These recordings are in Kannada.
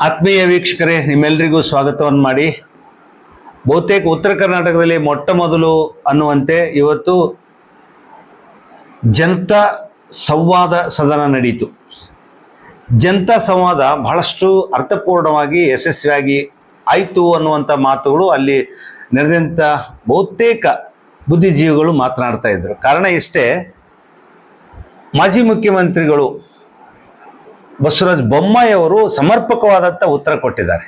ಆತ್ಮೀಯ ವೀಕ್ಷಕರೇ ನಿಮ್ಮೆಲ್ಲರಿಗೂ ಸ್ವಾಗತವನ್ನು ಮಾಡಿ. ಬಹುತೇಕ ಉತ್ತರ ಕರ್ನಾಟಕದಲ್ಲಿ ಮೊಟ್ಟ ಮೊದಲು ಅನ್ನುವಂತೆ ಇವತ್ತು ಜನತಾ ಸಂವಾದ ಸದನ ನಡೀತು. ಜನತಾ ಸಂವಾದ ಬಹಳಷ್ಟು ಅರ್ಥಪೂರ್ಣವಾಗಿ, ಯಶಸ್ವಿಯಾಗಿ ಆಯಿತು ಅನ್ನುವಂಥ ಮಾತುಗಳು ಅಲ್ಲಿ ನಡೆದಂಥ ಬಹುತೇಕ ಬುದ್ಧಿಜೀವಿಗಳು ಮಾತನಾಡ್ತಾ ಇದ್ದರು. ಕಾರಣ ಇಷ್ಟೇ, ಮಾಜಿ ಮುಖ್ಯಮಂತ್ರಿಗಳು ಬಸವರಾಜ ಬೊಮ್ಮಾಯಿಯವರು ಸಮರ್ಪಕವಾದಂಥ ಉತ್ತರ ಕೊಟ್ಟಿದ್ದಾರೆ.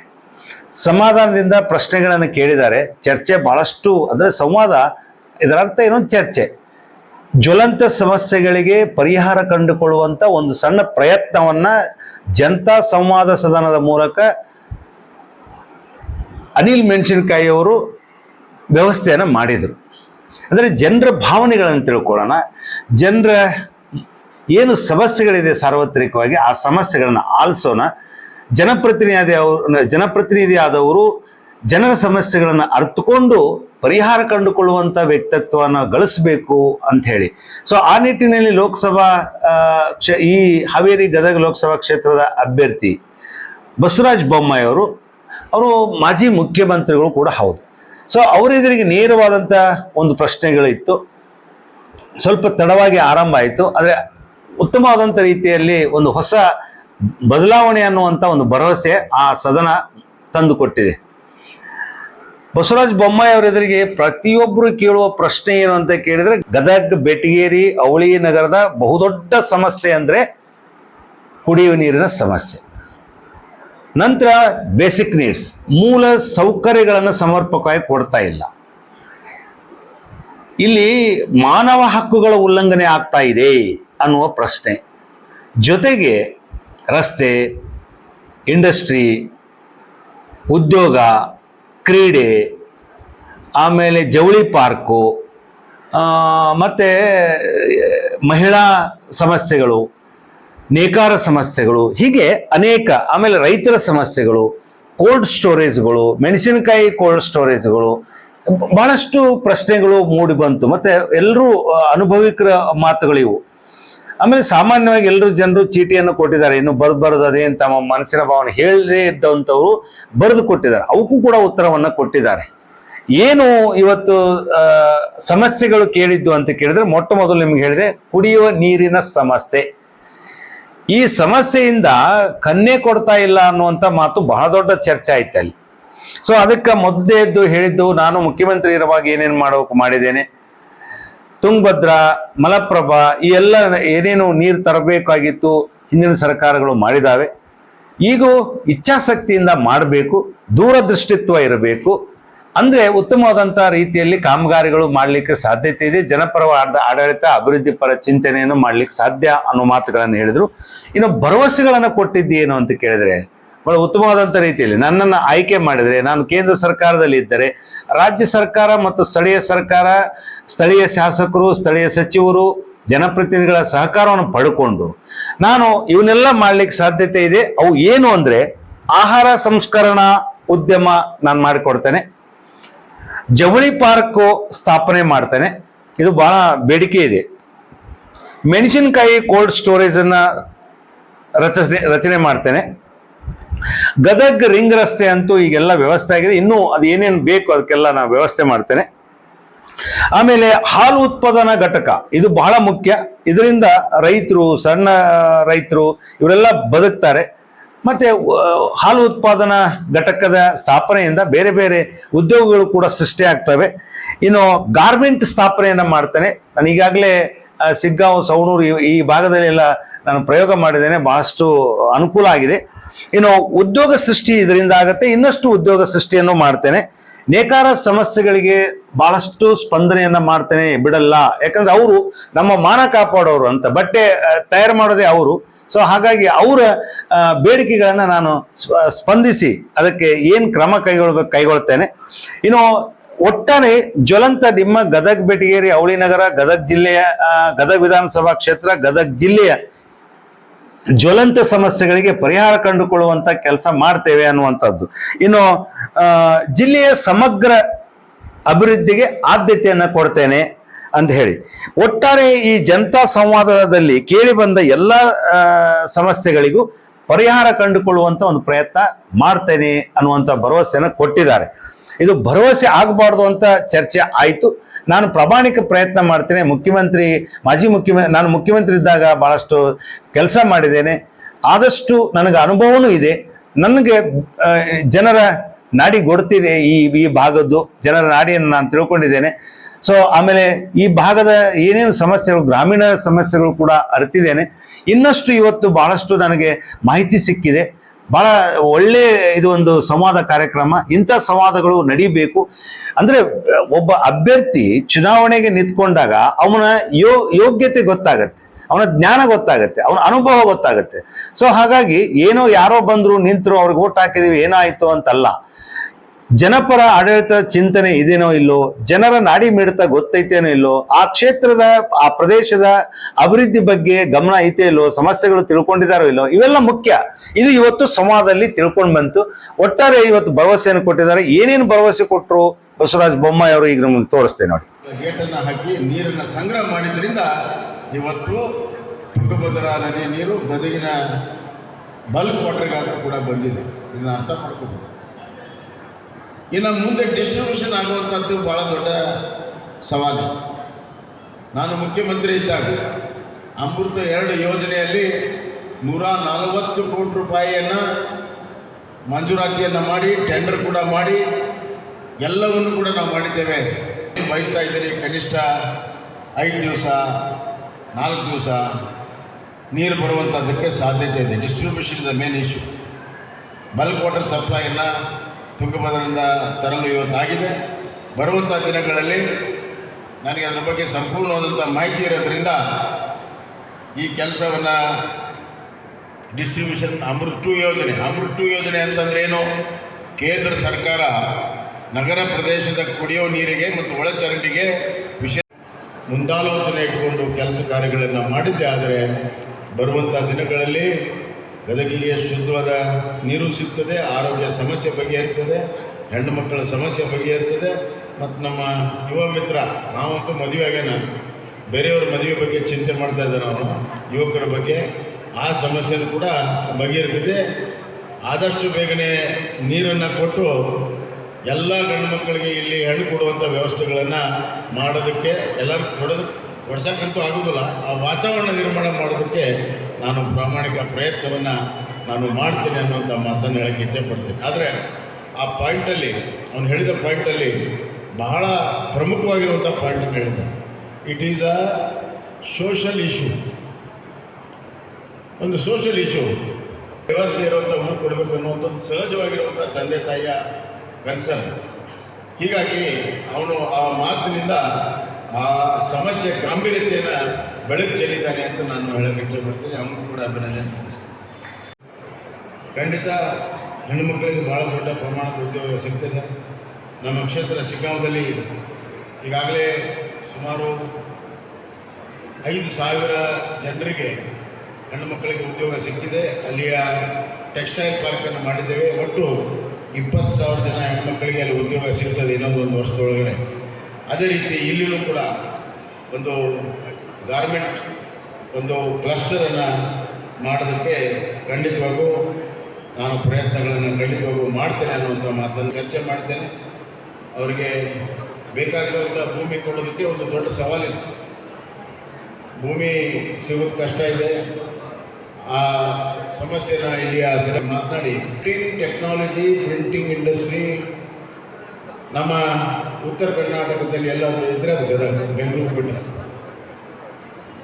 ಸಮಾಧಾನದಿಂದ ಪ್ರಶ್ನೆಗಳನ್ನು ಕೇಳಿದ್ದಾರೆ. ಚರ್ಚೆ ಬಹಳಷ್ಟು ಅಂದರೆ ಸಂವಾದ ಇದರ ಅರ್ಥ ಏನು ಚರ್ಚೆ. ಜ್ವಲಂತ ಸಮಸ್ಯೆಗಳಿಗೆ ಪರಿಹಾರ ಕಂಡುಕೊಳ್ಳುವಂಥ ಒಂದು ಸಣ್ಣ ಪ್ರಯತ್ನವನ್ನು ಜನತಾ ಸಂವಾದ ಸದನದ ಮೂಲಕ ಅನಿಲ್ ಮೆಣಸಿನಕಾಯಿ ಅವರು ವ್ಯವಸ್ಥೆಯನ್ನು ಮಾಡಿದರು. ಅಂದರೆ ಜನರ ಭಾವನೆಗಳನ್ನು ತಿಳ್ಕೊಳ್ಳೋಣ. ಜನರ ಏನು ಸಮಸ್ಯೆಗಳಿದೆ ಸಾರ್ವತ್ರಿಕವಾಗಿ, ಆ ಸಮಸ್ಯೆಗಳನ್ನು ಆಲಿಸೋಣ ಜನಪ್ರತಿನಿಧಿ ಜನಪ್ರತಿನಿಧಿ ಆದವರು ಜನರ ಸಮಸ್ಯೆಗಳನ್ನು ಅರ್ಥಕೊಂಡು ಪರಿಹಾರ ಕಂಡುಕೊಳ್ಳುವಂಥ ವ್ಯಕ್ತಿತ್ವವನ್ನು ಗಳಿಸಬೇಕು ಅಂತ ಹೇಳಿ. ಸೊ ಆ ನಿಟ್ಟಿನಲ್ಲಿ ಲೋಕಸಭಾ ಕ್ಷ, ಈ ಹಾವೇರಿ ಗದಗ ಲೋಕಸಭಾ ಕ್ಷೇತ್ರದ ಅಭ್ಯರ್ಥಿ ಬಸವರಾಜ ಬೊಮ್ಮಾಯಿ ಅವರು ಅವರು ಮಾಜಿ ಮುಖ್ಯಮಂತ್ರಿಗಳು ಕೂಡ ಹೌದು. ಸೊ ಅವರೆದುರಿಗೆ ನೇರವಾದಂಥ ಒಂದು ಪ್ರಶ್ನೆಗಳಿತ್ತು. ಸ್ವಲ್ಪ ತಡವಾಗಿ ಆರಂಭ ಆಯಿತು. ಆದರೆ ಉತ್ತಮವಾದಂಥ ರೀತಿಯಲ್ಲಿ ಒಂದು ಹೊಸ ಬದಲಾವಣೆ ಅನ್ನುವಂಥ ಒಂದು ಭರವಸೆ ಆ ಸದನ ತಂದುಕೊಟ್ಟಿದೆ ಬಸವರಾಜ ಬೊಮ್ಮಾಯಿ ಅವರ ಎದುರಿಗೆ ಪ್ರತಿಯೊಬ್ಬರು ಕೇಳುವ ಪ್ರಶ್ನೆ ಏನು ಅಂತ ಕೇಳಿದ್ರೆ, ಗದಗ್, ಬೆಟಗೇರಿ, ಅವಳಿ ನಗರದ ಬಹುದೊಡ್ಡ ಸಮಸ್ಯೆ ಅಂದ್ರೆ ಕುಡಿಯುವ ನೀರಿನ ಸಮಸ್ಯೆ. ನಂತರ ಬೇಸಿಕ್ ನೀಡ್ಸ್ ಮೂಲ ಸೌಕರ್ಯಗಳನ್ನು ಸಮರ್ಪಕವಾಗಿ ಕೊಡ್ತಾ ಇಲ್ಲ. ಇಲ್ಲಿ ಮಾನವ ಹಕ್ಕುಗಳ ಉಲ್ಲಂಘನೆ ಆಗ್ತಾ ಇದೆ. ಅನ್ನುವ ಪ್ರಶ್ನೆ. ಜೊತೆಗೆ ರಸ್ತೆ, ಇಂಡಸ್ಟ್ರಿ, ಉದ್ಯೋಗ, ಕ್ರೀಡೆ, ಆಮೇಲೆ ಜವಳಿ ಪಾರ್ಕು ಮತ್ತು, ಮಹಿಳಾ ಸಮಸ್ಯೆಗಳು, ನೇಕಾರ ಸಮಸ್ಯೆಗಳು, ಹೀಗೆ ಅನೇಕ, ಆಮೇಲೆ ರೈತರ ಸಮಸ್ಯೆಗಳು, ಕೋಲ್ಡ್ ಸ್ಟೋರೇಜ್ಗಳು, ಮೆಣಸಿನಕಾಯಿ ಕೋಲ್ಡ್ ಸ್ಟೋರೇಜ್ಗಳು ಬಹಳಷ್ಟು ಪ್ರಶ್ನೆಗಳು ಮೂಡಿ ಬಂತು. ಮತ್ತೆ ಎಲ್ಲರೂ ಅನುಭವಿಕರ ಮಾತುಗಳಿವು. ಆಮೇಲೆ ಸಾಮಾನ್ಯವಾಗಿ ಎಲ್ಲರೂ ಜನರು ಚೀಟಿಯನ್ನು ಕೊಟ್ಟಿದ್ದಾರೆ. ಇನ್ನು ಬರೆದು ಬರೆದು ಅದೇನು ತಮ್ಮ ಮನಸ್ಸಿನ ಭಾವನೆ ಹೇಳದೇ ಇದ್ದಂಥವ್ರು ಬರೆದು ಕೊಟ್ಟಿದ್ದಾರೆ. ಅವಕ್ಕೂ ಕೂಡ ಉತ್ತರವನ್ನು ಕೊಟ್ಟಿದ್ದಾರೆ. ಏನು ಇವತ್ತು ಸಮಸ್ಯೆಗಳು ಕೇಳಿದ್ದು ಅಂತ ಕೇಳಿದ್ರೆ ಮೊಟ್ಟ ಮೊದಲು ನಿಮ್ಗೆ ಹೇಳಿದೆ, ಕುಡಿಯುವ ನೀರಿನ ಸಮಸ್ಯೆ. ಈ ಸಮಸ್ಯೆಯಿಂದ ಕನ್ನೆ ಕೊಡ್ತಾ ಇಲ್ಲ ಅನ್ನುವಂಥ ಮಾತು ಬಹಳ ದೊಡ್ಡ ಚರ್ಚೆ ಆಯ್ತು ಅಲ್ಲಿ ಸೊ ಅದಕ್ಕೆ ಮೊದಲೇ ಎದ್ದು ಹೇಳಿದ್ದು, ನಾನು ಮುಖ್ಯಮಂತ್ರಿ ಇರುವಾಗ ಏನೇನು ಮಾಡಬೇಕು ಮಾಡಿದ್ದೇನೆ. ತುಂಗಭದ್ರಾ, ಮಲಪ್ರಭಾ ಈ ಎಲ್ಲ ಏನೇನು ನೀರು ತರಬೇಕಾಗಿತ್ತು ಹಿಂದಿನ ಸರ್ಕಾರಗಳು ಮಾಡಿದಾವೆ. ಈಗ ಇಚ್ಛಾಸಕ್ತಿಯಿಂದ ಮಾಡಬೇಕು, ದೂರದೃಷ್ಟಿತ್ವ ಇರಬೇಕು. ಅಂದ್ರೆ ಉತ್ತಮವಾದಂಥ ರೀತಿಯಲ್ಲಿ ಕಾಮಗಾರಿಗಳು ಮಾಡಲಿಕ್ಕೆ ಸಾಧ್ಯತೆ ಇದೆ. ಜನಪರ ಆಡ- ಆಡಳಿತ, ಅಭಿವೃದ್ಧಿ ಪರ ಚಿಂತನೆಯನ್ನು ಮಾಡಲಿಕ್ಕೆ ಸಾಧ್ಯ ಅನ್ನೋ ಮಾತುಗಳನ್ನು ಹೇಳಿದರು. ಇನ್ನು ಭರವಸೆಗಳನ್ನು ಕೊಟ್ಟಿದ್ದೇನು ಅಂತ ಕೇಳಿದ್ರೆ ಬಹಳ ಉತ್ತಮವಾದಂಥ ರೀತಿಯಲ್ಲಿ ನನ್ನನ್ನು ಆಯ್ಕೆ ಮಾಡಿದರೆ, ನಾನು ಕೇಂದ್ರ ಸರ್ಕಾರದಲ್ಲಿ ಇದ್ದರೆ, ರಾಜ್ಯ ಸರ್ಕಾರ ಮತ್ತು ಸ್ಥಳೀಯ ಸರ್ಕಾರ, ಸ್ಥಳೀಯ ಶಾಸಕರು, ಸ್ಥಳೀಯ ಸಚಿವರು, ಜನಪ್ರತಿನಿಧಿಗಳ ಸಹಕಾರವನ್ನು ಪಡ್ಕೊಂಡು ನಾನು ಇವನ್ನೆಲ್ಲ ಮಾಡ್ಲಿಕ್ಕೆ ಸಾಧ್ಯತೆ ಇದೆ. ಅವು ಏನು ಅಂದರೆ ಆಹಾರ ಸಂಸ್ಕರಣಾ ಉದ್ಯಮ ನಾನು ಮಾಡಿಕೊಡ್ತೇನೆ. ಜವಳಿ ಪಾರ್ಕು ಸ್ಥಾಪನೆ ಮಾಡ್ತೇನೆ. ಇದು ಬಹಳ ಬೇಡಿಕೆ ಇದೆ. ಮೆಣಸಿನಕಾಯಿ ಕೋಲ್ಡ್ ಸ್ಟೋರೇಜನ್ನು ರಚನೆ ರಚನೆ ಮಾಡ್ತೇನೆ. ಗದಗ್ ರಿಂಗ್ ರಸ್ತೆ ಅಂತೂ ಈಗೆಲ್ಲ ವ್ಯವಸ್ಥೆ ಆಗಿದೆ. ಇನ್ನೂ ಅದು ಏನೇನು ಬೇಕು ಅದಕ್ಕೆಲ್ಲ ನಾನು ವ್ಯವಸ್ಥೆ ಮಾಡ್ತೇನೆ. ಆಮೇಲೆ ಹಾಲು ಉತ್ಪಾದನಾ ಘಟಕ, ಇದು ಬಹಳ ಮುಖ್ಯ. ಇದರಿಂದ ರೈತರು, ಸಣ್ಣ ರೈತರು ಇವರೆಲ್ಲ ಬದುಕ್ತಾರೆ. ಮತ್ತೆ ಹಾಲು ಉತ್ಪಾದನಾ ಘಟಕದ ಸ್ಥಾಪನೆಯಿಂದ ಬೇರೆ ಬೇರೆ ಉದ್ಯೋಗಗಳು ಕೂಡ ಸೃಷ್ಟಿ ಆಗ್ತವೆ. ಇನ್ನು ಗಾರ್ಮೆಂಟ್ ಸ್ಥಾಪನೆಯನ್ನು ಮಾಡ್ತೇನೆ. ನಾನು ಈಗಾಗಲೇ ಸಿಗ್ಗಾವ್, ಸವಣೂರು ಈ- ಈ ಭಾಗದಲ್ಲೆಲ್ಲ ನಾನು ಪ್ರಯೋಗ ಮಾಡಿದ್ದೇನೆ. ಬಹಳಷ್ಟು ಅನುಕೂಲ ಆಗಿದೆ. ಇನ್ನು ಉದ್ಯೋಗ ಸೃಷ್ಟಿ ಇದರಿಂದ ಆಗುತ್ತೆ ಇನ್ನಷ್ಟು ಉದ್ಯೋಗ ಸೃಷ್ಟಿಯನ್ನು ಮಾಡ್ತೇನೆ. ನೇಕಾರ ಸಮಸ್ಯೆಗಳಿಗೆ ಬಹಳಷ್ಟು ಸ್ಪಂದನೆಯನ್ನ ಮಾಡ್ತೇನೆ, ಬಿಡಲ್ಲ. ಯಾಕಂದ್ರೆ ಅವರು ನಮ್ಮ ಮಾನ ಕಾಪಾಡೋರು ಅಂತ, ಬಟ್ಟೆ ತಯಾರು ಮಾಡೋದೇ ಅವರು. ಸೊ ಹಾಗಾಗಿ ಅವರ ಬೇಡಿಕೆಗಳನ್ನು ನಾನು ಸ್ಪಂದಿಸಿ ಅದಕ್ಕೆ ಏನು ಕ್ರಮ ಕೈಗೊಳ್ಬೇಕು ಕೈಗೊಳ್ತೇನೆ. ಇನ್ನು ಒಟ್ಟಾರೆ ಜ್ವಲಂತ ನಿಮ್ಮ ಗದಗ್ ಬೆಟಗೇರಿ, ಅವಳಿ ನಗರ, ಗದಗ್ ಜಿಲ್ಲೆಯ ಗದಗ್ ವಿಧಾನಸಭಾ ಕ್ಷೇತ್ರ, ಗದಗ್ ಜಿಲ್ಲೆಯ ಜ್ವಲಂತ ಸಮಸ್ಯೆಗಳಿಗೆ ಪರಿಹಾರ ಕಂಡುಕೊಳ್ಳುವಂತ ಕೆಲಸ ಮಾಡ್ತೇವೆ ಅನ್ನುವಂಥದ್ದು. ಇನ್ನು ಜಿಲ್ಲೆಯ ಸಮಗ್ರ ಅಭಿವೃದ್ಧಿಗೆ ಆದ್ಯತೆಯನ್ನು ಕೊಡ್ತೇನೆ ಅಂತ ಹೇಳಿ. ಒಟ್ಟಾರೆ ಈ ಜನತಾ ಸಂವಾದದಲ್ಲಿ ಕೇಳಿ ಬಂದ ಎಲ್ಲ ಸಮಸ್ಯೆಗಳಿಗೂ ಪರಿಹಾರ ಕಂಡುಕೊಳ್ಳುವಂತ ಒಂದು ಪ್ರಯತ್ನ ಮಾಡ್ತೇನೆ ಅನ್ನುವಂಥ ಭರವಸೆಯನ್ನು ಕೊಟ್ಟಿದ್ದಾರೆ. ಇದು ಭರವಸೆ ಆಗಬಾರ್ದು ಅಂತ ಚರ್ಚೆ ಆಯಿತು. ನಾನು ಪ್ರಾಮಾಣಿಕ ಪ್ರಯತ್ನ ಮಾಡ್ತೇನೆ. ಮುಖ್ಯಮಂತ್ರಿ, ಮಾಜಿ ಮುಖ್ಯಮಂತ್ರಿ ನಾನು ಮುಖ್ಯಮಂತ್ರಿ ಇದ್ದಾಗ ಭಾಳಷ್ಟು ಕೆಲಸ ಮಾಡಿದ್ದೇನೆ. ಆದಷ್ಟು ನನಗೆ ಅನುಭವನೂ ಇದೆ. ನನಗೆ ಜನರ ನಾಡಿ ಗೊಡ್ತಿದೆ ಈ ಈ ಭಾಗದ್ದು, ಜನರ ನಾಡಿಯನ್ನು ನಾನು ತಿಳ್ಕೊಂಡಿದ್ದೇನೆ. ಸೊ ಆಮೇಲೆ ಈ ಭಾಗದ ಏನೇನು ಸಮಸ್ಯೆಗಳು, ಗ್ರಾಮೀಣ ಸಮಸ್ಯೆಗಳು ಕೂಡ ಅರಿತಿದ್ದೇನೆ. ಇನ್ನಷ್ಟು ಇವತ್ತು ಬಹಳಷ್ಟು ನನಗೆ ಮಾಹಿತಿ ಸಿಕ್ಕಿದೆ. ಬಹಳ ಒಳ್ಳೆ ಇದು ಒಂದು ಸಂವಾದ ಕಾರ್ಯಕ್ರಮ. ಇಂಥ ಸಂವಾದಗಳು ನಡೀಬೇಕು. ಅಂದ್ರೆ, ಒಬ್ಬ ಅಭ್ಯರ್ಥಿ ಚುನಾವಣೆಗೆ ನಿಂತ್ಕೊಂಡಾಗ ಅವನ ಯೋ, ಯೋಗ್ಯತೆ ಗೊತ್ತಾಗತ್ತೆ. ಅವನ ಜ್ಞಾನ ಗೊತ್ತಾಗತ್ತೆ. ಅವನ ಅನುಭವ ಗೊತ್ತಾಗತ್ತೆ. ಸೊ ಹಾಗಾಗಿ ಏನೋ ಯಾರೋ ಬಂದ್ರು ನಿಂತರು ಅವ್ರಿಗೆ ಓಟ್ ಹಾಕಿದೀವಿ, ಏನಾಯ್ತು ಅಂತಲ್ಲ. ಜನಪರ ಆಡಳಿತ ಚಿಂತನೆ ಇದೇನೋ ಇಲ್ಲೋ? ಜನರ ನಾಡಿ ಮಿಡಿತ ಗೊತ್ತೈತೇನೋ ಇಲ್ಲೋ? ಆ ಕ್ಷೇತ್ರದ, ಆ ಪ್ರದೇಶದ ಅಭಿವೃದ್ಧಿ ಬಗ್ಗೆ ಗಮನ ಐತೆ ಇಲ್ಲೋ? ಸಮಸ್ಯೆಗಳು ತಿಳ್ಕೊಂಡಿದಾರೋ ಇಲ್ಲೋ? ಇವೆಲ್ಲ ಮುಖ್ಯ. ಇದು ಇವತ್ತು ಸಂವಾದದಲ್ಲಿ ತಿಳ್ಕೊಂಡು ಬಂತು. ಒಟ್ಟಾರೆ ಇವತ್ತು ಭರವಸೆಯನ್ನು ಕೊಟ್ಟಿದ್ದಾರೆ. ಏನೇನು ಭರವಸೆ ಕೊಟ್ಟರು ಬಸವರಾಜ ಬೊಮ್ಮಾಯಿ ಅವರು? ಈಗ ನಮ್ಗೆ ತೋರಿಸ್ತೇನೆ ನೋಡಿ. ಗೇಟನ್ನು ಹಾಕಿ ನೀರನ್ನ ಸಂಗ್ರಹ ಮಾಡಿದ್ರಿಂದ ಇವತ್ತು ತುಂಗಭದ್ರಾ ನೀರು ಗದಗಿನ ಬಲ್ಕ್ ವಾಟರ್ಗಾದ್ರೂ ಕೂಡ ಬಂದಿದೆ. ಇದನ್ನ ಅರ್ಥ ಮಾಡ್ಕೋಬೇಕು ಇನ್ನು ಮುಂದೆ ಡಿಸ್ಟ್ರಿಬ್ಯೂಷನ್ ಆಗುವಂಥದ್ದು ಭಾಳ ದೊಡ್ಡ ಸವಾಲು. ನಾನು ಮುಖ್ಯಮಂತ್ರಿ ಇದ್ದಾಗ ಅಮೃತ ಎರಡು ಯೋಜನೆಯಲ್ಲಿ ನೂರ ನಲವತ್ತು ಕೋಟಿ ರೂಪಾಯಿಯನ್ನು ಮಂಜೂರಾತಿಯನ್ನು ಮಾಡಿ ಟೆಂಡರ್ ಕೂಡ ಮಾಡಿ, ಎಲ್ಲವನ್ನು ಕೂಡ ನಾವು ಮಾಡಿದ್ದೇವೆ. ಬಯಸ್ತಾ ಇದ್ದೀರಿ ಕನಿಷ್ಠ ಐದು ದಿವಸ, ನಾಲ್ಕು ದಿವಸ ನೀರು ಬರುವಂಥದ್ದಕ್ಕೆ ಸಾಧ್ಯತೆ ಇದೆ. Distribution is main issue bulk water ಸಪ್ಲೈಯನ್ನು ತುಂಗಭದ್ರದಿಂದ ತರಲು ಇವತ್ತಾಗಿದೆ. ಬರುವಂಥ ದಿನಗಳಲ್ಲಿ ನನಗೆ ಅದರ ಬಗ್ಗೆ ಸಂಪೂರ್ಣವಾದಂಥ ಮಾಹಿತಿ ಇರೋದ್ರಿಂದ ಈ ಕೆಲಸವನ್ನು ಡಿಸ್ಟ್ರಿಬ್ಯೂಷನ್ ಅಮೃತ್ ಯೋಜನೆ, ಅಮೃತ್ ಟು ಯೋಜನೆ ಅಂತಂದ್ರೆ ಏನು? ಕೇಂದ್ರ ಸರ್ಕಾರ ನಗರ ಪ್ರದೇಶದ ಕುಡಿಯೋ ನೀರಿಗೆ ಮತ್ತು ಒಳಚರಂಡಿಗೆ ವಿಶೇಷ ಮುಂದಾಲೋಚನೆ ಇಟ್ಕೊಂಡು ಕೆಲಸ ಕಾರ್ಯಗಳನ್ನು ಮಾಡಿದ್ದೆ. ಆದರೆ ಬರುವಂಥ ದಿನಗಳಲ್ಲಿ ಗದಗಿಗೆ ಶುದ್ಧವಾದ ನೀರು ಸಿಗ್ತದೆ, ಆರೋಗ್ಯ ಸಮಸ್ಯೆ ಬಗೆಹರಿತದೆ, ಹೆಣ್ಣು ಮಕ್ಕಳ ಸಮಸ್ಯೆ ಬಗೆಹರಿತದೆ. ಮತ್ತು ನಮ್ಮ ಯುವ ಮಿತ್ರ, ನಾವಂತೂ ಮದುವೆ ಆಗ್ಯಾನ ಬೇರೆಯವ್ರ ಮದುವೆ ಬಗ್ಗೆ ಚಿಂತೆ ಮಾಡ್ತಾ ಇದ್ದಾರೆ ಅವನು ಯುವಕರ ಬಗ್ಗೆ ಆ ಸಮಸ್ಯೆನೂ ಕೂಡ ಬಗೆಹರಿದಿದೆ ಆದಷ್ಟು ಬೇಗನೆ ನೀರನ್ನು ಕೊಟ್ಟು ಎಲ್ಲ ಗಂಡು ಮಕ್ಕಳಿಗೆ ಇಲ್ಲಿ ಹೆಣ್ಣು ಕೊಡುವಂಥ ವ್ಯವಸ್ಥೆಗಳನ್ನು ಮಾಡೋದಕ್ಕೆ ಎಲ್ಲರೂ ಕೊಡೋದು, ಕೊಡ್ಸಕ್ಕಂತೂ ಆಗೋದಿಲ್ಲ. ಆ ವಾತಾವರಣ ನಿರ್ಮಾಣ ಮಾಡೋದಕ್ಕೆ ನಾನು ಪ್ರಾಮಾಣಿಕ ಪ್ರಯತ್ನವನ್ನು ನಾನು ಮಾಡ್ತೀನಿ ಅನ್ನುವಂಥ ಮಾತನ್ನು ಹೇಳಕ್ಕೆ ಇಚ್ಛೆಪಡ್ತೀನಿ. ಆದರೆ ಆ ಪಾಯಿಂಟಲ್ಲಿ ಅವನು ಹೇಳಿದ ಪಾಯಿಂಟಲ್ಲಿ ಬಹಳ ಪ್ರಮುಖವಾಗಿರುವಂಥ ಪಾಯಿಂಟನ್ನು ಹೇಳಿದ it is a social issue ಒಂದು ಸೋಷಲ್ ಇಶ್ಯೂ ವ್ಯವಸ್ಥೆ ಇರುವಂಥ ಊರು ಕೊಡಬೇಕು ಅನ್ನುವಂಥದ್ದು ಸಹಜವಾಗಿರುವಂಥ ತಂದೆ ತಾಯಿಯ ಕನ್ಸರ್ನ್ ಹೀಗಾಗಿ ಅವನು ಆ ಮಾತಿನಿಂದ ಆ ಸಮಸ್ಯೆ ಗಾಂಭೀರ್ಯತೆಯನ್ನು ಬೆಳಕು ಚೆಲ್ಲಿದ್ದಾನೆ ಅಂತ ನಾನು ಹೇಳಕ್ಕೆ ಇಷ್ಟಪಡ್ತೀನಿ ಅವನು ಕೂಡ ಅಭಿನಂದನೆ. ಖಂಡಿತ ಹೆಣ್ಣುಮಕ್ಕಳಿಗೆ ಬಹಳ ದೊಡ್ಡ ಪ್ರಮಾಣದ ಉದ್ಯೋಗ ಸಿಗ್ತದೆ. ನಮ್ಮ ಕ್ಷೇತ್ರ ಶಿಗ್ಗಾಂವದಲ್ಲಿ ಈಗಾಗಲೇ ಸುಮಾರು ಐದು ಸಾವಿರ ಜನರಿಗೆ ಹೆಣ್ಣು ಮಕ್ಕಳಿಗೆ ಉದ್ಯೋಗ ಸಿಕ್ಕಿದೆ. ಅಲ್ಲಿಯ ಟೆಕ್ಸ್ಟೈಲ್ ಪಾರ್ಕನ್ನು ಮಾಡಿದ್ದೇವೆ. ಒಟ್ಟು ಇಪ್ಪತ್ತು ಸಾವಿರ ಜನ ಹೆಣ್ಣುಮಕ್ಕಳಿಗೆ ಅಲ್ಲಿ ಉದ್ಯೋಗ ಸಿಗ್ತದೆ ಇನ್ನೊಂದು ಒಂದು ವರ್ಷದೊಳಗಡೆ. ಅದೇ ರೀತಿ ಇಲ್ಲಿಯೂ ಕೂಡ ಒಂದು ಗಾರ್ಮೆಂಟ್ ಒಂದು ಕ್ಲಸ್ಟರನ್ನು ಮಾಡೋದಕ್ಕೆ ಖಂಡಿತವಾಗೂ ನಾನು ಪ್ರಯತ್ನಗಳನ್ನು ಖಂಡಿತವಾಗೂ ಮಾಡ್ತೇನೆ ಅನ್ನುವಂಥ ಮಾತನ್ನು ಚರ್ಚೆ ಮಾಡ್ತೇನೆ. ಅವರಿಗೆ ಬೇಕಾಗಿರುವಂಥ ಭೂಮಿ ಕೊಡೋದಕ್ಕೆ ಒಂದು ದೊಡ್ಡ ಸವಾಲಿದೆ. ಭೂಮಿ ಸಿಗೋದು ಕಷ್ಟ ಇದೆ. ಆ ಸಮಸ್ಯೆನ ಇಲ್ಲಿ ಸ- ಮಾತನಾಡಿ. ಪ್ರಿಂಟ್ ಟೆಕ್ನಾಲಜಿ ಪ್ರಿಂಟಿಂಗ್ ಇಂಡಸ್ಟ್ರಿ ನಮ್ಮ ಉತ್ತರ ಕರ್ನಾಟಕದಲ್ಲಿ ಎಲ್ಲಾದರೂ ಇದ್ರೆ ಅದು ಗದಗ, ಬೆಂಗಳೂರು ಬಿಟ್ಟರೆ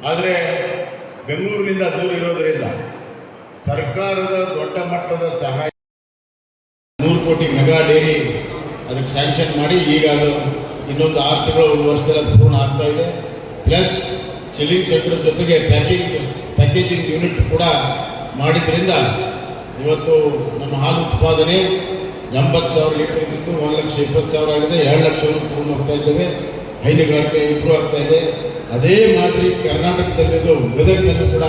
ಆದರೆ ಬೆಂಗಳೂರಿನಿಂದ ದೂರ ಇರೋದರಿಂದ ಸರ್ಕಾರದ ದೊಡ್ಡ ಮಟ್ಟದ ಸಹಾಯ ನೂರು ಕೋಟಿ ಮೆಗಾ ಡೇರಿ ಅದಕ್ಕೆ ಸ್ಯಾಂಕ್ಷನ್ ಮಾಡಿ ಈಗ ಅದು ಇನ್ನೊಂದು ಆರು ತಿಂಗಳು ಒಂದು ವರ್ಷದಲ್ಲಿ ಪೂರ್ಣ ಆಗ್ತಾ ಇದೆ. ಪ್ಲಸ್ ಚಿಲ್ಲಿಂಗ್ ಸೆಂಟರ್ ಜೊತೆಗೆ ಪ್ಯಾಕಿಂಗ್ ಪ್ಯಾಕೇಜಿಂಗ್ ಯೂನಿಟ್ ಕೂಡ ಮಾಡಿದ್ರಿಂದ ಇವತ್ತು ನಮ್ಮ ಹಾಲು ಉತ್ಪಾದನೆ ಎಂಬತ್ತು ಸಾವಿರ ಲೀಟರ್ ಇದ್ದಿತ್ತು, ಒಂದು ಲಕ್ಷ ಇಪ್ಪತ್ತು ಸಾವಿರ ಆಗಿದೆ, ಎರಡು ಲಕ್ಷ ಪೂರ್ಣ ಹೋಗ್ತಾ ಇದ್ದೇವೆ. ಹೈನುಗಾರಿಕೆ ಇಂಪ್ರೂವ್ ಆಗ್ತಾ ಇದೆ. ಅದೇ ಮಾದರಿ ಕರ್ನಾಟಕದಲ್ಲಿದ್ದು ಗದಗಿನಲ್ಲೂ ಕೂಡ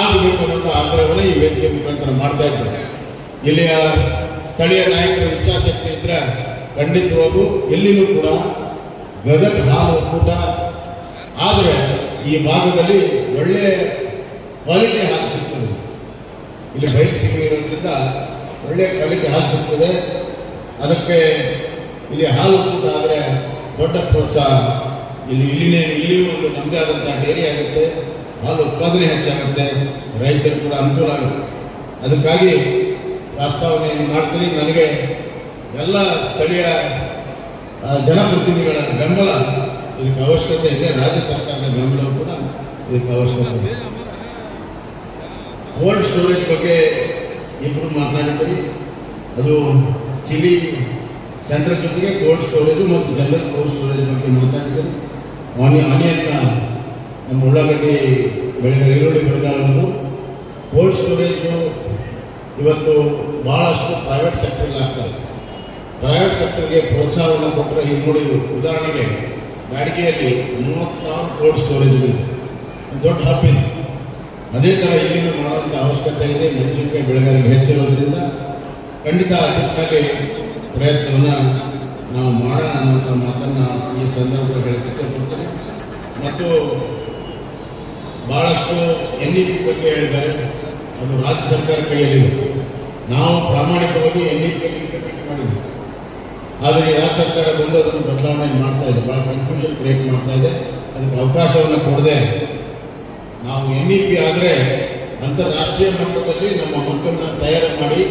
ಆಗಬೇಕು ಅನ್ನೋಂಥ ಆಗ್ರಹವನ್ನು ಈ ವೇದಿಕೆ ಮುಖಾಂತರ ಮಾಡ್ತಾ ಇದ್ದಾರೆ ಇಲ್ಲಿಯ ಸ್ಥಳೀಯ ನಾಯಕರ ಇಚ್ಛಾಶಕ್ತಿ ಇದ್ದರೆ ಖಂಡಿತವಾಗೂ ಎಲ್ಲಿನೂ ಕೂಡ ಗದಗ ಹಾಲು ಒಕ್ಕೂಟ. ಆದರೆ ಈ ಭಾಗದಲ್ಲಿ ಒಳ್ಳೆಯ ಕ್ವಾಲಿಟಿ ಹಾಲು ಸಿಗ್ತದೆ. ಇಲ್ಲಿ ಬೈಕ್ ಸಿಗಿರೋದ್ರಿಂದ ಒಳ್ಳೆಯ ಕ್ವಾಲಿಟಿ ಹಾಲು ಸಿಗ್ತದೆ. ಅದಕ್ಕೆ ಇಲ್ಲಿ ಹಾಲು ಕೂಡ ಆದರೆ ದೊಡ್ಡ ಪ್ರೋತ್ಸಾಹ. ಇಲ್ಲಿ ಇಲ್ಲಿನೇ, ಇಲ್ಲಿಯೂ ಒಂದು ನಮ್ಮದೇ ಆದಂಥ ಡೈರಿ ಆಗುತ್ತೆ. ಹಾಲು ಉತ್ಪಾದನೆ ಹೆಚ್ಚಾಗುತ್ತೆ. ರೈತರು ಕೂಡ ಅನುಕೂಲ ಆಗುತ್ತೆ. ಅದಕ್ಕಾಗಿ ಪ್ರಸ್ತಾವನೆಯನ್ನು ಮಾಡ್ತೀನಿ. ನನಗೆ ಎಲ್ಲ ಸ್ಥಳೀಯ ಜನಪ್ರತಿನಿಧಿಗಳ ಬೆಂಬಲ ಇದಕ್ಕೆ ಅವಶ್ಯಕತೆ ಇದೆ. ರಾಜ್ಯ ಸರ್ಕಾರದ ಬೆಂಬಲ ಕೂಡ ಇದಕ್ಕೆ ಅವಶ್ಯಕತೆ ಇದೆ. ಕೋಲ್ಡ್ ಸ್ಟೋರೇಜ್ ಬಗ್ಗೆ ಇಬ್ಬರು ಮಾತನಾಡಿದ್ರಿ ಅದು ಚಿಲಿ ಸೆಂಟ್ರಲ್ ಜೊತೆಗೆ ಕೋಲ್ಡ್ ಸ್ಟೋರೇಜು ಮತ್ತು ಜನರಲ್ ಕೋಲ್ಡ್ ಸ್ಟೋರೇಜ್ ಬಗ್ಗೆ ಮಾತಾಡಿದ್ರಿ ಆನಿ ಆನಿಯನ್ನ ನಮ್ಮ ಉಳ್ಳಾಗಡ್ಡಿ ಬೆಳೆದ ಈರುಳ್ಳಿ ಬೆಳೆಗಾರರು ಕೋಲ್ಡ್ ಸ್ಟೋರೇಜು ಇವತ್ತು ಭಾಳಷ್ಟು ಪ್ರೈವೇಟ್ ಸೆಕ್ಟರ್ಲಿ ಆಗ್ತದೆ ಪ್ರೈವೇಟ್ ಸೆಕ್ಟರ್ಗೆ ಪ್ರೋತ್ಸಾಹವನ್ನು ಕೊಟ್ಟರೆ ಈಗ ನೋಡಿ, ಉದಾಹರಣೆಗೆ ಬ್ಯಾಡಿಗೆಯಲ್ಲಿ ಮೂವತ್ತಾರು ಕೋಲ್ಡ್ ಸ್ಟೋರೇಜ್ಗಳಿದೆ ಒಂದು ದೊಡ್ಡ ಹಬ್ ಇದೆ. ಅದೇ ಥರ ಇಲ್ಲಿನೂ ಮಾಡುವಂಥ ಅವಶ್ಯಕತೆ ಇದೆ. ಮೆಣಸಿನಕಾಯಿ ಬೆಳೆಗಾರರಿಗೆ ಹೆಚ್ಚಿರೋದ್ರಿಂದ ಖಂಡಿತ ಅದಕ್ಕಾಗಿ ಪ್ರಯತ್ನವನ್ನು ನಾವು ಮಾಡೋಣ ಅನ್ನುವಂಥ ಮಾತನ್ನು ಈ ಸಂದರ್ಭದಲ್ಲಿ ಇಚ್ಛೆಪಡ್ತೀನಿ ಮತ್ತು ಭಾಳಷ್ಟು ಎನ್ ಇ ಪಿ ಬಗ್ಗೆ ಹೇಳಿದ್ದಾರೆ. ಅದು ರಾಜ್ಯ ಸರ್ಕಾರ ಕೈಯಲ್ಲಿದೆ. ನಾವು ಪ್ರಾಮಾಣಿಕವಾಗಿ ಎನ್ ಇ ಪಿ ಮಾಡಿದ್ವಿ. ಆದರೆ ರಾಜ್ಯ ಸರ್ಕಾರ ಬಂದು ಅದನ್ನು ಬದಲಾವಣೆ ಮಾಡ್ತಾ ಇದೆ. ಭಾಳ ಕನ್ಫ್ಯೂಷನ್ ಕ್ರಿಯೇಟ್ ಮಾಡ್ತಾ ಇದೆ. ಅದಕ್ಕೆ ಅವಕಾಶವನ್ನು ಕೊಡದೆ ನಾವು ಎನ್ ಇ ಪಿ ಆದರೆ ಅಂತಾರಾಷ್ಟ್ರೀಯ ಮಟ್ಟದಲ್ಲಿ ನಮ್ಮ ಮಕ್ಕಳನ್ನ ತಯಾರು ಮಾಡಿ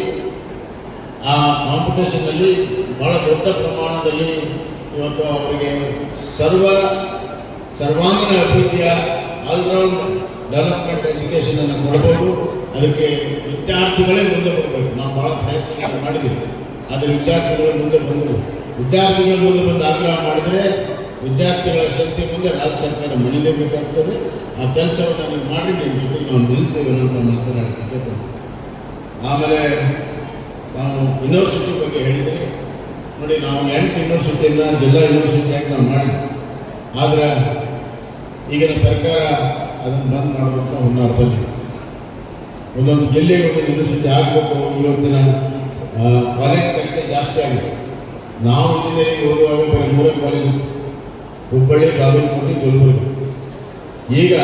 ಆ ಕಾಂಪಿಟೇಷನಲ್ಲಿ ಬಹಳ ದೊಡ್ಡ ಪ್ರಮಾಣದಲ್ಲಿ ಇವತ್ತು ಅವರಿಗೆ ಸರ್ವ ಸರ್ವಾಂಗೀಣ ಅಭಿವೃದ್ಧಿಯ ಆಲ್ರೌಂಡ್ ಡೆವಲಪ್ಮೆಂಟ್ ಎಜುಕೇಷನನ್ನು ಕೊಡ್ಬೋದು. ಅದಕ್ಕೆ ವಿದ್ಯಾರ್ಥಿಗಳೇ ಮುಂದೆ ಬರಬೇಕು. ನಾವು ಭಾಳ ಪ್ರಯತ್ನ ಮಾಡಿದ್ದೀವಿ. ಆದರೆ ವಿದ್ಯಾರ್ಥಿಗಳು ಮುಂದೆ ಬಂದರು ವಿದ್ಯಾರ್ಥಿಗಳ ಮುಂದೆ ಬಂದು ಆಗ್ರಹ ಮಾಡಿದರೆ ವಿದ್ಯಾರ್ಥಿಗಳ ಶಕ್ತಿ ಮುಂದೆ ರಾಜ್ಯ ಸರ್ಕಾರ ಮಣಿಲೇಬೇಕಾಗ್ತದೆ. ಆ ಕೆಲಸವನ್ನು ನೀವು ಮಾಡಿ ನಿಮ್ಮ ಜೊತೆ ನಾವು ನಿಲ್ತೇವೆ ಅಂತ ಮಾತನಾಡಲಿಕ್ಕೆ ಆಮೇಲೆ ನಾನು ಯೂನಿವರ್ಸಿಟಿ ಬಗ್ಗೆ ಹೇಳಿದರೆ, ನೋಡಿ, ನಾವು ಎಂಟು ಯೂನಿವರ್ಸಿಟಿಯಿಂದ ಜಿಲ್ಲಾ ಯೂನಿವರ್ಸಿಟಿಯಾಗಿ ನಾವು ಮಾಡಿದ್ವಿ. ಆದರೆ ಈಗಿನ ಸರ್ಕಾರ ಅದನ್ನು ಬಂದ್ ಮಾಡುವಂಥ ಹುನ್ನಾರದಲ್ಲಿ ಒಂದೊಂದು ಜಿಲ್ಲೆಗೆ ಯೂನಿವರ್ಸಿಟಿ ಆಗಬೇಕು, ಇವತ್ತಿನ ಕಾಲೇಜ್ ಸಂಖ್ಯೆ ಜಾಸ್ತಿ ಆಗಿದೆ. ನಾವು ಇಂಜಿನಿಯರಿಂಗ್ ಓದುವಾಗ ಬರೀ ಮೂರೇ ಕಾಲೇಜ್ ಇತ್ತು. ಹುಬ್ಬಳ್ಳಿ ಬಾಗಲಕೋಟೆ ಗುಲ್ಬರ್ಗ ಈಗ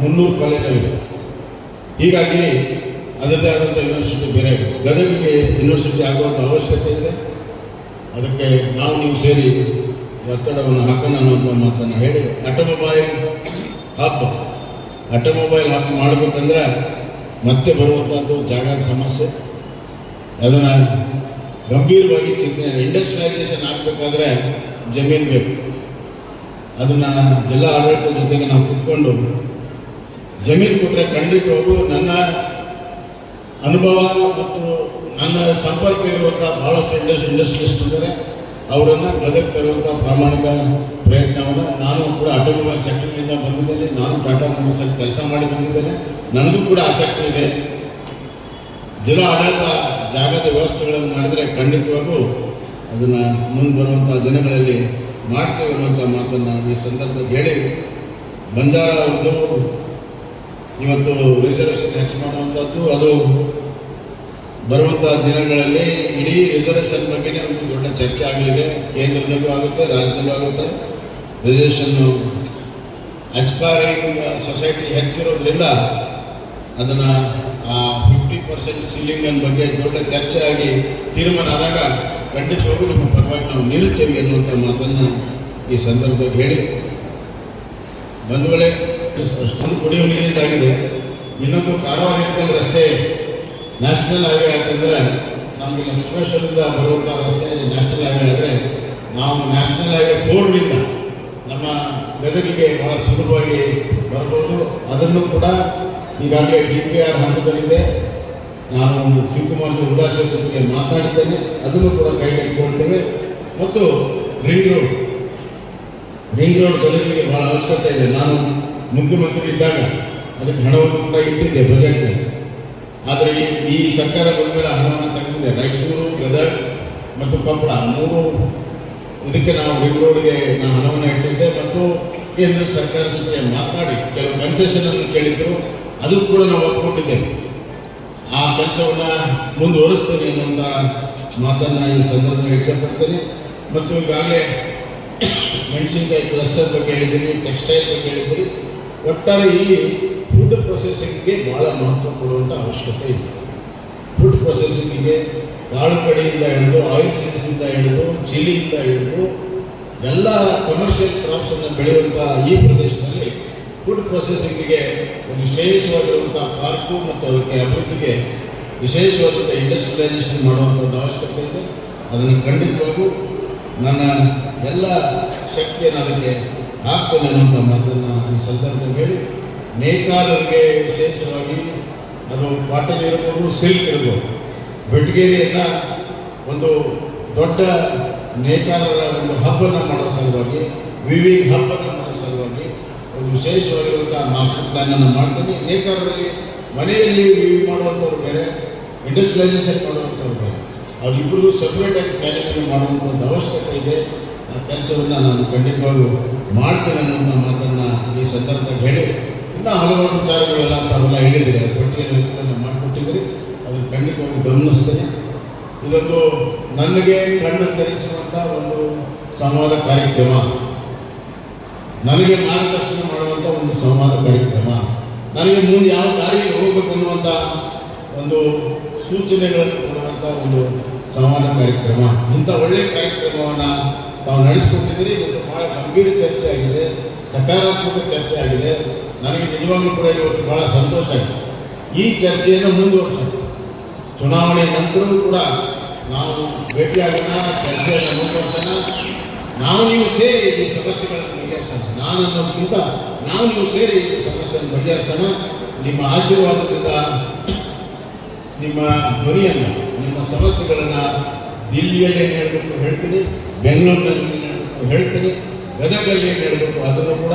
ಮುನ್ನೂರು ಕಾಲೇಜಾಗಿದೆ ಹೀಗಾಗಿ ಅದರದೇ ಆದಂಥ ಯೂನಿವರ್ಸಿಟಿ ಬೇರೆ ಆಗಿದೆ ಗದಗಿಗೆ ಯೂನಿವರ್ಸಿಟಿ ಆಗುವಂಥ ಅವಶ್ಯಕತೆ ಇದೆ. ಅದಕ್ಕೆ ನಾವು ನೀವು ಸೇರಿ ಒತ್ತಡವನ್ನು ಹಾಕೋಣ ಅನ್ನುವಂಥ ಮಾತನ್ನು ಹೇಳಿ, ಆಟೋಮೊಬೈಲ್ ಹಬ್ ಆಟೋಮೊಬೈಲ್ ಹಬ್ ಮಾಡಬೇಕಂದ್ರೆ ಮತ್ತೆ ಬರುವಂಥದ್ದು ಜಾಗದ ಸಮಸ್ಯೆ. ಅದನ್ನು ಗಂಭೀರವಾಗಿ ಚಿಂತನೆ ಇಂಡಸ್ಟ್ರಿಯಲೈಸೇಷನ್ ಆಗಬೇಕಾದ್ರೆ ಜಮೀನು ಬೇಕು. ಅದನ್ನು ಜಿಲ್ಲಾ ಆಡಳಿತದ ಜೊತೆಗೆ ನಾವು ಕುತ್ಕೊಂಡು ಜಮೀನು ಕೊಟ್ಟರೆ ಖಂಡಿತವಾಗೂ ನನ್ನ ಅನುಭವ ಮತ್ತು ನನ್ನ ಸಂಪರ್ಕ ಇರುವಂಥ ಭಾಳಷ್ಟು ಇಂಡಸ್ ಇಂಡಸ್ಟ್ರಿಸ್ಟ್ ಇದ್ದಾರೆ. ಅವರನ್ನು ಗದಗ ತರುವಂಥ ಪ್ರಾಮಾಣಿಕ ಪ್ರಯತ್ನವನ್ನು ನಾನು ಕೂಡ ಆಟೋಮೊಬೈಲ್ ಸೆಕ್ಟರ್ನಿಂದ ಬಂದಿದ್ದೇನೆ. ನಾನು ಟಾಟಾ ಮೋಟರ್ಸಲ್ಲಿ ಕೆಲಸ ಮಾಡಿ ಬಂದಿದ್ದೇನೆ. ನನಗೂ ಕೂಡ ಆಸಕ್ತಿ ಇದೆ. ಜಿಲ್ಲಾ ಆಡಳಿತ ಜಾಗದ ವ್ಯವಸ್ಥೆಗಳನ್ನು ಮಾಡಿದರೆ ಖಂಡಿತವಾಗೂ ಅದನ್ನು ಮುಂದೆ ಬರುವಂಥ ದಿನಗಳಲ್ಲಿ ಮಾಡ್ತೇವೆ ಅನ್ನುವಂಥ ಮಾತನ್ನು ಈ ಸಂದರ್ಭದಲ್ಲಿ ಹೇಳಿ, ಬಂಜಾರ ಅವ್ರದ್ದು ಇವತ್ತು ರಿಸರ್ವೇಷನ್ ಹೆಚ್ಚು ಮಾಡುವಂಥದ್ದು ಅದು ಬರುವಂಥ ದಿನಗಳಲ್ಲಿ ಇಡೀ ರಿಸರ್ವೇಷನ್ ಬಗ್ಗೆನೇ ಒಂದು ದೊಡ್ಡ ಚರ್ಚೆ ಆಗಲಿದೆ. ಕೇಂದ್ರದಲ್ಲೂ ಆಗುತ್ತೆ, ರಾಜ್ಯದಲ್ಲೂ ಆಗುತ್ತೆ. ರಿಸರ್ವೇಷನ್ನು ಅಸ್ಪೈರಿಂಗ್ ಸೊಸೈಟಿ ಹೆಚ್ಚಿರೋದ್ರಿಂದ ಅದನ್ನು ಆ ಫಿಫ್ಟಿ ಪರ್ಸೆಂಟ್ ಸೀಲಿಂಗ್ ಬಗ್ಗೆ ದೊಡ್ಡ ಚರ್ಚೆ ಆಗಿ ತೀರ್ಮಾನ ಆದಾಗ ಖಂಡಿತವಾಗೂ ನಮ್ಮ ಪರವಾಗಿ ನಾವು ನಿಲ್ತೇವೆ ಅನ್ನುವಂಥ ಮಾತನ್ನು ಈ ಸಂದರ್ಭದಲ್ಲಿ ಹೇಳಿ. ಬಂಧುಗಳೇ ಒಂದು ಕುಡಿಯುವ ನೀರಿಂದಾಗಿದೆ ಇನ್ನೊಂದು ಕಾರವಾರ ಇರ್ತಕ್ಕಂಥ ರಸ್ತೆ. ನ್ಯಾಷನಲ್ ಹೈವೇ ಯಾಕಂದರೆ ನಮಗೆ ಲಕ್ಷ್ಮೇಶ್ವರದಿಂದ ಬರುವಂಥ ರಸ್ತೆ ನ್ಯಾಷನಲ್ ಹೈವೇ ಆದರೆ ನಾವು ನ್ಯಾಷನಲ್ ಹೈವೇ ಫೋರ್ನಿಂದ ನಮ್ಮ ಗದಗಿಗೆ ಬಹಳ ಸುಲಭವಾಗಿ ಬರ್ಬೋದು. ಅದನ್ನು ಕೂಡ ಈಗಾಗಲೇ ಡಿ ಪಿ ಆರ್ ಹಂತದಲ್ಲಿದೆ. ನಾನು ಶಿವಕುಮಾರ್ ಉದಾಸರ ಜೊತೆಗೆ ಮಾತಾಡಿದ್ದೇನೆ. ಅದನ್ನು ಕೂಡ ಕೈಗೆತ್ತಿಕೊಳ್ತೇವೆ ಮತ್ತು ರಿಂಗ್ ರೋಡ್. ರಿಂಗ್ ರೋಡ್ ಬದಲಿಗೆ ಬಹಳ ಅವಶ್ಯಕತೆ ಇದೆ. ನಾನು ಮುಖ್ಯಮಂತ್ರಿ ಇದ್ದಾಗ ಅದಕ್ಕೆ ಹಣವನ್ನು ಕೂಡ ಇಟ್ಟಿದ್ದೆ ಬಜೆಟ್ನಲ್ಲಿ. ಆದರೆ ಈ ಈ ಸರ್ಕಾರ ಬಂದ ಮೇಲೆ ಹಣವನ್ನು ತೆಗೆದಿದೆ. ರಾಯಚೂರು, ಗದಗ ಮತ್ತು ಕೊಪ್ಪಳ ಮೂರು ಇದಕ್ಕೆ ನಾವು ರಿಂಗ್ ರೋಡ್ಗೆ ನಾನು ಹಣವನ್ನು ಇಟ್ಟಿದ್ದೆ. ಮತ್ತು ಕೇಂದ್ರ ಸರ್ಕಾರದ ಜೊತೆ ಮಾತಾಡಿ, ಕೆಲವು ಕನ್ಸೆಷನ್ ಅನ್ನು ಕೇಳಿದ್ರು. ಅದಕ್ಕೂ ಕೂಡ ನಾವು ಒಪ್ಕೊಂಡಿದ್ದೇವೆ. ಆ ಕೆಲಸವನ್ನು ಮುಂದುವರಿಸ್ತೇನೆ ಅನ್ನುವಂಥ ಮಾತನ್ನ ಈ ಸಂದರ್ಭದಲ್ಲಿ ವ್ಯಕ್ತಪಡ್ತೇನೆ ಮತ್ತು ಈಗಾಗಲೇ ಮೆಣಸಿನಕಾಯಿ ಕ್ಲಸ್ಟರ್ ಬಗ್ಗೆ ಹೇಳಿದ್ದೀರಿ ಟೆಕ್ಸ್ಟೈಲ್ ಬಗ್ಗೆ ಹೇಳಿದ್ದೀರಿ ಒಟ್ಟಾರೆ ಇಲ್ಲಿ ಫುಡ್ ಪ್ರೊಸೆಸಿಂಗ್ಗೆ ಭಾಳ ಮಹತ್ವ ಕೊಡುವಂಥ ಅವಶ್ಯಕತೆ ಇದೆ. ಫುಡ್ ಪ್ರೊಸೆಸಿಂಗಿಗೆ ಕಾಳು ಕಡೆಯಿಂದ ಹಿಡಿದು ಆಯಿಲ್ ಸೀಡ್ಸಿಂದ ಹಿಡಿದು ಚಿಲ್ಲಿಯಿಂದ ಹಿಡಿದು, ಎಲ್ಲ ಕಮರ್ಷಿಯಲ್ ಕ್ರಾಪ್ಸನ್ನು ಬೆಳೆಯುವಂಥ ಈ ಪ್ರದೇಶದಲ್ಲಿ ಫುಡ್ ಪ್ರೊಸೆಸಿಂಗಿಗೆ ಒಂದು ವಿಶೇಷವಾಗಿರುವಂಥ ಪಾರ್ಕು ಮತ್ತು ಅದಕ್ಕೆ ಅಭಿವೃದ್ಧಿಗೆ ವಿಶೇಷವಾದಂಥ ಇಂಡಸ್ಟ್ರಿಯಲೈಸೇಷನ್ ಮಾಡುವಂಥದ್ದು ಅವಶ್ಯಕತೆ ಇದೆ. ಅದನ್ನು ಖಂಡಿತವಾಗೂ ನನ್ನ ಎಲ್ಲ ಶಕ್ತಿಯನ್ನು ಅದಕ್ಕೆ ಹಾಕ್ತೇನೆ ಅನ್ನುವಂಥ ಮಾತನ್ನು ಈ ಸಂದರ್ಭದಲ್ಲಿ ಹೇಳಿ, ನೇಕಾರರಿಗೆ ವಿಶೇಷವಾಗಿ ಅದು ಕಾಟನ್ ಇರ್ಬೋದು, ಸಿಲ್ಕ್ ಇರ್ಬೋದು, ಬೆಟ್ಗೇರಿಯನ್ನು ಒಂದು ದೊಡ್ಡ ನೇಕಾರರ ಒಂದು ಹಬ್ಬನ ಮಾಡೋ ಸಲುವಾಗಿ ವಿವಿಧ ಹಬ್ಬನ ಮಾಡೋ ಸಲುವಾಗಿ ವಿಶೇಷವಾಗಿರುವಂಥ ಮಾಸ್ಟರ್ ಪ್ಲ್ಯಾನನ್ನು ಮಾಡ್ತೀನಿ. ನೇಕಾರರಲ್ಲಿ ಮನೆಯಲ್ಲಿ ವಿವಿ ಮಾಡುವಂಥವ್ರು ಬೇರೆ ಇಂಡಸ್ಟ್ರಿಯಲೈಸೇಷನ್ ಮಾಡುವಂಥವ್ರು ಬೇರೆ. ಅವರಿಬ್ಬರಿಗೂ ಸಪ್ರೇಟಾಗಿ ಪ್ಲ್ಯಾನಿಂಗ್ ಮಾಡುವಂಥ ಅವಶ್ಯಕತೆ ಇದೆ. ಆ ಕೆಲಸವನ್ನು ನಾನು ಖಂಡಿತವಾಗೂ ಮಾಡ್ತೇನೆ ಅನ್ನುವಂಥ ಮಾತನ್ನು ಈ ಸಂದರ್ಭದಲ್ಲಿ ಹೇಳಿ. ಇನ್ನೂ ಹಲವಾರು ವಿಚಾರಗಳೆಲ್ಲ ತಾವೆಲ್ಲ ಹೇಳಿದ್ದೀರಿ. ಅದು ಪಟ್ಟಿಯನ್ನು ಮಾಡಿಕೊಟ್ಟಿದ್ದೀರಿ. ಅದನ್ನು ಖಂಡಿತವಾಗಿ ಗಮನಿಸ್ತೇನೆ. ಇದೊಂದು ನನಗೆ ಕಣ್ಣು ತರಿಸುವಂಥ ಒಂದು ಸಂವಾದ ಕಾರ್ಯಕ್ರಮ. ನನಗೆ ಮಾರ್ಗದರ್ಶನ ಮಾಡುವಂಥ ಒಂದು ಸಂವಾದ ಕಾರ್ಯಕ್ರಮ. ನನಗೆ ಮುಂದೆ ಯಾವ ದಾರಿಯಲ್ಲಿ ಹೋಗಬೇಕನ್ನುವಂಥ ಒಂದು ಸೂಚನೆಗಳನ್ನು ಕೊಡುವಂಥ ಒಂದು ಸಂವಾದ ಕಾರ್ಯಕ್ರಮ. ಇಂಥ ಒಳ್ಳೆಯ ಕಾರ್ಯಕ್ರಮವನ್ನು ತಾವು ನಡೆಸಿಕೊಟ್ಟಿದ್ದೀರಿ. ಇವತ್ತು ಭಾಳ ಗಂಭೀರ ಚರ್ಚೆ ಆಗಿದೆ. ಸಕಾರಾತ್ಮಕ ಚರ್ಚೆ ಆಗಿದೆ. ನನಗೆ ನಿಜವಾಗ್ಲೂ ಕೂಡ ಇವತ್ತು ಭಾಳ ಸಂತೋಷ ಆಗಿದೆ. ಈ ಚರ್ಚೆಯನ್ನು ಮುಂದುವರಿಸೋಣ. ಚುನಾವಣೆ ನಂತರವೂ ಕೂಡ ನಾವು ಭೇಟಿಯಾಗೋಣ, ಚರ್ಚೆಯನ್ನು ಮುಂದುವರಿಸೋಣ. ನಾವು ನೀವು ಸೇರಿ ಈ ಸಮಸ್ಯೆಗಳನ್ನು ಬಗೆಹರಿಸೋಣ. ನಾನು ಅನ್ನೋದಕ್ಕಿಂತ ನಾವು ನೀವು ಸೇರಿ ಈ ಸಮಸ್ಯೆಯನ್ನು ಬಗೆಹರಿಸೋಣ. ನಿಮ್ಮ ಆಶೀರ್ವಾದದಿಂದ, ನಿಮ್ಮ ಧ್ವನಿಯನ್ನು, ನಿಮ್ಮ ಸಮಸ್ಯೆಗಳನ್ನು ದಿಲ್ಲಿಯಲ್ಲಿ ಏನು ಹೇಳಬೇಕು ಹೇಳ್ತೀನಿ, ಬೆಂಗಳೂರಿನಲ್ಲಿ ಏನು ಹೇಳಬೇಕು ಹೇಳ್ತೀನಿ, ಗದಗಲ್ಲಿ ಏನು ಹೇಳಬೇಕು ಅದನ್ನು ಕೂಡ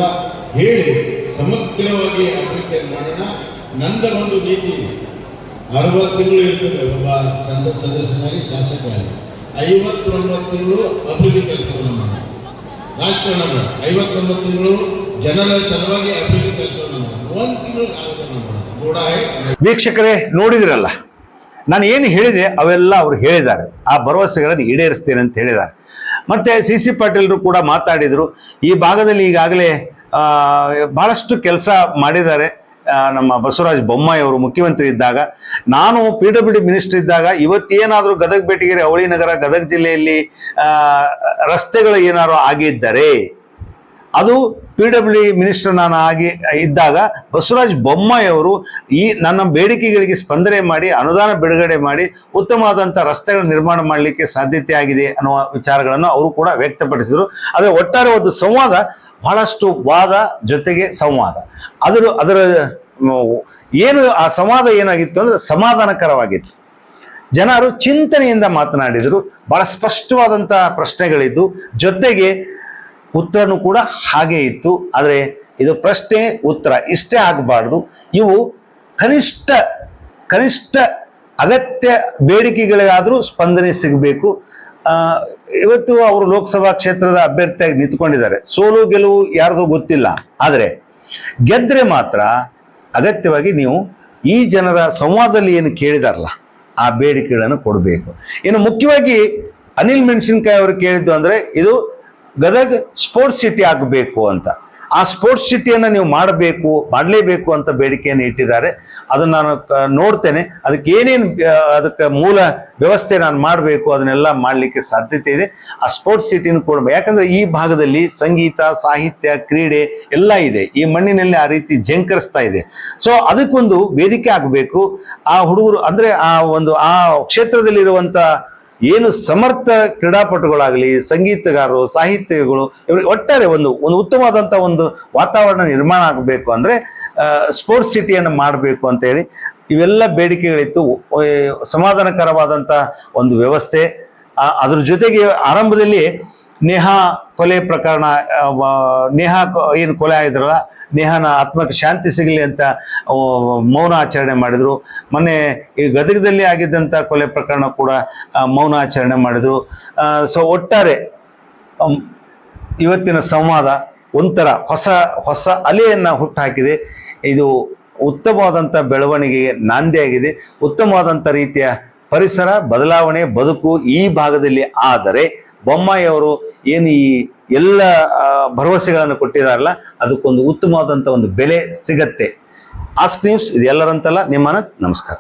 ಹೇಳಿ ಸಮಗ್ರವಾಗಿ ಅಭಿವೃದ್ಧಿಯನ್ನು ಮಾಡೋಣ. ನಂದ ಒಂದು ನೀತಿ ಅರವತ್ತು ತಿಂಗಳು ಇರ್ತದೆ ಒಬ್ಬ ಸಂಸತ್ ಸದಸ್ಯನಾಗಿ ಶಾಸಕರಾಗಿ ಐವತ್ತೊಂಬತ್ತು ತಿಂಗಳು ಅಭಿವೃದ್ಧಿ ಕೆಲಸವನ್ನು ಮಾಡೋಣ. ರಾಷ್ಟ್ರ ಐವತ್ತೊಂಬತ್ತು ತಿಂಗಳು ಜನರ ಸಲುವಾಗಿ ಅಭಿವೃದ್ಧಿ ಕೆಲಸವನ್ನು ಮಾಡೋಣ. ಒಂದು ತಿಂಗಳು ರಾಜಕಾರಣ ಮಾಡೋಣ. ವೀಕ್ಷಕರೇ, ನೋಡಿದಿರಲ್ಲ? ನಾನು ಏನು ಹೇಳಿದೆ, ಅವೆಲ್ಲ ಅವರು ಹೇಳಿದ್ದಾರೆ. ಆ ಭರವಸೆಗಳನ್ನು ಈಡೇರಿಸ್ತೇನೆ ಅಂತ ಹೇಳಿದ್ದಾರೆ. ಮತ್ತು ಸಿ ಸಿ ಪಾಟೀಲರು ಕೂಡ ಮಾತಾಡಿದರು. ಈ ಭಾಗದಲ್ಲಿ ಈಗಾಗಲೇ ಭಾಳಷ್ಟು ಕೆಲಸ ಮಾಡಿದ್ದಾರೆ. ನಮ್ಮ ಬಸವರಾಜ ಬೊಮ್ಮಾಯಿ ಅವರು ಮುಖ್ಯಮಂತ್ರಿ ಇದ್ದಾಗ, ನಾನು ಪಿ ಡಬ್ಲ್ಯೂ ಡಿ ಮಿನಿಸ್ಟರ್ ಇದ್ದಾಗ ಇವತ್ತೇನಾದರೂ ಗದಗ ಬೇಟಗೆರೆ ಅವಳಿ ನಗರ, ಗದಗ ಜಿಲ್ಲೆಯಲ್ಲಿ ರಸ್ತೆಗಳು ಏನಾದ್ರು ಆಗಿದ್ದರೆ, ಅದು ಪಿ ಡಬ್ಲ್ಯೂ ಮಿನಿಸ್ಟರ್ ನಾನು ಆಗಿ ಇದ್ದಾಗ ಬಸವರಾಜ ಬೊಮ್ಮಾಯಿ ಅವರು ಈ ನನ್ನ ಬೇಡಿಕೆಗಳಿಗೆ ಸ್ಪಂದನೆ ಮಾಡಿ, ಅನುದಾನ ಬಿಡುಗಡೆ ಮಾಡಿ ಉತ್ತಮವಾದಂಥ ರಸ್ತೆಗಳ ನಿರ್ಮಾಣ ಮಾಡಲಿಕ್ಕೆ ಸಾಧ್ಯತೆ ಆಗಿದೆ ಅನ್ನುವ ವಿಚಾರಗಳನ್ನು ಅವರು ಕೂಡ ವ್ಯಕ್ತಪಡಿಸಿದರು. ಆದರೆ ಒಟ್ಟಾರೆ ಒಂದು ಸಂವಾದ ಬಹಳಷ್ಟು ವಾದ ಜೊತೆಗೆ ಸಂವಾದ. ಅದರ ಅದರ ಏನು ಆ ಸಂವಾದ ಏನಾಗಿತ್ತು ಅಂದರೆ ಸಮಾಧಾನಕರವಾಗಿತ್ತು. ಜನರು ಚಿಂತನೆಯಿಂದ ಮಾತನಾಡಿದರು, ಬಹಳ ಸ್ಪಷ್ಟವಾದಂತಹ ಪ್ರಶ್ನೆಗಳಿದ್ದು, ಜೊತೆಗೆ ಉತ್ತರನೂ ಕೂಡ ಹಾಗೆ ಇತ್ತು. ಆದರೆ ಇದು ಪ್ರಶ್ನೆ ಉತ್ತರ ಇಷ್ಟೇ ಆಗಬಾರ್ದು. ಇವು ಕನಿಷ್ಠ ಕನಿಷ್ಠ ಅಗತ್ಯ ಬೇಡಿಕೆಗಳಿಗಾದರೂ ಸ್ಪಂದನೆ ಸಿಗಬೇಕು. ಇವತ್ತು ಅವರು ಲೋಕಸಭಾ ಕ್ಷೇತ್ರದ ಅಭ್ಯರ್ಥಿಯಾಗಿ ನಿಂತ್ಕೊಂಡಿದ್ದಾರೆ. ಸೋಲು ಗೆಲುವು ಯಾರ್ದು ಗೊತ್ತಿಲ್ಲ. ಆದರೆ ಗೆದ್ರೆ ಮಾತ್ರ ಅಗತ್ಯವಾಗಿ ನೀವು ಈ ಜನರ ಸಂವಾದದಲ್ಲಿ ಏನು ಕೇಳಿದಾರಲ್ಲ, ಆ ಬೇಡಿಕೆಗಳನ್ನು ಕೊಡಬೇಕು. ಇನ್ನು ಮುಖ್ಯವಾಗಿ ಅನಿಲ್ ಮೆಣಸಿನ್ಕಾಯಿ ಅವರು ಕೇಳಿದ್ದು ಅಂದರೆ ಇದು ಗದಗ್ ಸ್ಪೋರ್ಟ್ಸ್ ಸಿಟಿ ಆಗಬೇಕು ಅಂತ. ಆ ಸ್ಪೋರ್ಟ್ಸ್ ಸಿಟಿಯನ್ನು ನೀವು ಮಾಡಬೇಕು, ಮಾಡಲೇಬೇಕು ಅಂತ ಬೇಡಿಕೆಯನ್ನು ಇಟ್ಟಿದ್ದಾರೆ. ಅದನ್ನು ನಾನು ನೋಡ್ತೇನೆ. ಅದಕ್ಕೆ ಏನೇನು ಅದಕ್ಕೆ ಮೂಲ ವ್ಯವಸ್ಥೆ ನಾನು ಮಾಡಬೇಕು, ಅದನ್ನೆಲ್ಲ ಮಾಡಲಿಕ್ಕೆ ಸಾಧ್ಯತೆ ಇದೆ. ಆ ಸ್ಪೋರ್ಟ್ಸ್ ಸಿಟಿನ ಕೂಡ, ಯಾಕಂದರೆ ಈ ಭಾಗದಲ್ಲಿ ಸಂಗೀತ, ಸಾಹಿತ್ಯ, ಕ್ರೀಡೆ ಎಲ್ಲ ಇದೆ. ಈ ಮಣ್ಣಿನಲ್ಲಿ ಆ ರೀತಿ ಜಂಕರಿಸ್ತಾ ಇದೆ. ಸೊ ಅದಕ್ಕೊಂದು ವೇದಿಕೆ ಆಗಬೇಕು. ಆ ಹುಡುಗರು, ಅಂದರೆ ಆ ಒಂದು, ಆ ಕ್ಷೇತ್ರದಲ್ಲಿರುವಂಥ ಏನು ಸಮರ್ಥ ಕ್ರೀಡಾಪಟುಗಳಾಗಲಿ, ಸಂಗೀತಗಾರರು, ಸಾಹಿತ್ಯಗಳು ಇವ್ರಿಗೆ ಒಟ್ಟಾರೆ ಒಂದು ಒಂದು ಉತ್ತಮವಾದಂಥ ಒಂದು ವಾತಾವರಣ ನಿರ್ಮಾಣ ಆಗಬೇಕು ಅಂದರೆ ಸ್ಪೋರ್ಟ್ಸ್ ಸಿಟಿಯನ್ನು ಮಾಡಬೇಕು ಅಂತೇಳಿ ಇವೆಲ್ಲ ಬೇಡಿಕೆಗಳಿತ್ತು. ಸಮಾಧಾನಕರವಾದಂಥ ಒಂದು ವ್ಯವಸ್ಥೆ. ಅದ್ರ ಜೊತೆಗೆ ಆರಂಭದಲ್ಲಿ ನೇಹಾ ಕೊಲೆ ಪ್ರಕರಣ ನೇಹಾ ಏನು ಕೊಲೆ ಆಗಿದ್ರಲ್ಲ, ನೇಹಾನ ಆತ್ಮಕ್ಕೆ ಶಾಂತಿ ಸಿಗಲಿ ಅಂತ ಮೌನ ಆಚರಣೆ ಮಾಡಿದರು. ಮೊನ್ನೆ ಈ ಗದಗದಲ್ಲಿ ಆಗಿದ್ದಂಥ ಕೊಲೆ ಪ್ರಕರಣ ಕೂಡ ಮೌನ ಆಚರಣೆ ಮಾಡಿದರು. ಸೊ ಒಟ್ಟಾರೆ ಇವತ್ತಿನ ಸಂವಾದ ಒಂಥರ ಹೊಸ ಹೊಸ ಅಲೆಯನ್ನು ಹುಟ್ಟುಹಾಕಿದೆ ಇದು ಉತ್ತಮವಾದಂಥ ಬೆಳವಣಿಗೆಗೆ ನಾಂದಿಯಾಗಿದೆ. ಉತ್ತಮವಾದಂಥ ರೀತಿಯ ಪರಿಸರ, ಬದಲಾವಣೆ, ಬದುಕು ಈ ಭಾಗದಲ್ಲಿ ಆದರೆ ಬೊಮ್ಮಾಯಿ ಅವರು ಏನು ಈ ಎಲ್ಲ ಭರವಸೆಗಳನ್ನು ಕೊಟ್ಟಿದಾರಲ್ಲ ಅದಕ್ಕೊಂದು ಉತ್ತಮವಾದಂಥ ಒಂದು ಬೆಲೆ ಸಿಗತ್ತೆ. ಆಸ್ಕ್ ನ್ಯೂಸ್ ಇದೆಲ್ಲರಂತಲ್ಲ ನಿಮ್ಮನ ನಮಸ್ಕಾರ.